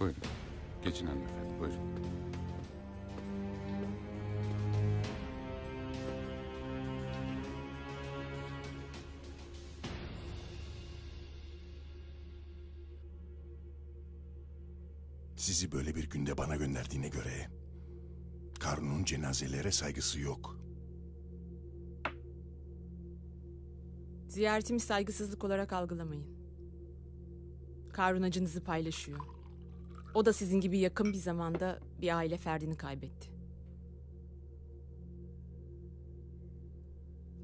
Buyurun. Geçin hanımefendi. Buyurun. Sizi böyle bir günde bana gönderdiğine göre... Karun'un cenazelere saygısı yok. Ziyaretimi saygısızlık olarak algılamayın. Karun acınızı paylaşıyor. O da sizin gibi yakın bir zamanda bir aile ferdini kaybetti.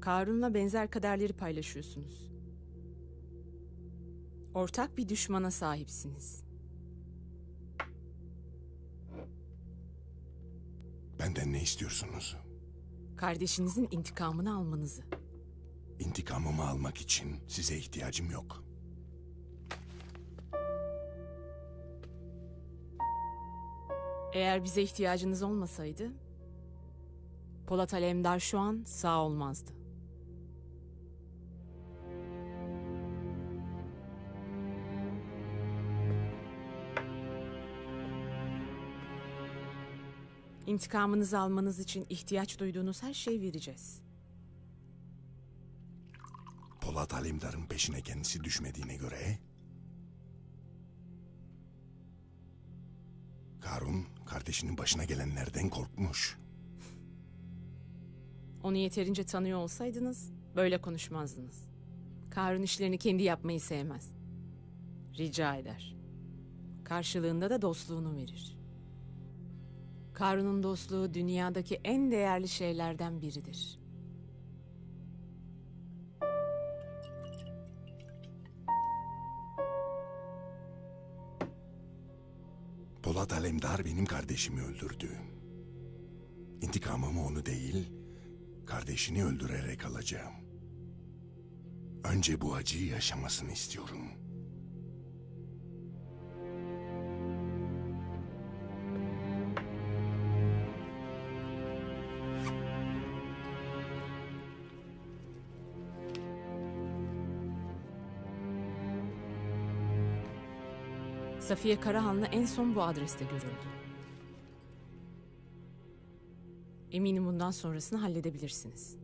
Karun'la benzer kaderleri paylaşıyorsunuz. Ortak bir düşmana sahipsiniz. Benden ne istiyorsunuz? Kardeşinizin intikamını almanızı. İntikamımı almak için size ihtiyacım yok. Eğer bize ihtiyacınız olmasaydı, Polat Alemdar şu an sağ olmazdı. İntikamınızı almanız için ihtiyaç duyduğunuz her şeyi vereceğiz. Polat Alemdar'ın peşine kendisi düşmediğine göre... Karun kardeşinin başına gelenlerden korkmuş. Onu yeterince tanıyor olsaydınız böyle konuşmazdınız. Karun işlerini kendi yapmayı sevmez. Rica eder. Karşılığında da dostluğunu verir. Karun'un dostluğu dünyadaki en değerli şeylerden biridir. Polat Alemdar benim kardeşimi öldürdü. İntikamımı onu değil, kardeşini öldürerek alacağım. Önce bu acıyı yaşamasını istiyorum. Safiye Karahan'la en son bu adreste görüldü. Eminim bundan sonrasını halledebilirsiniz.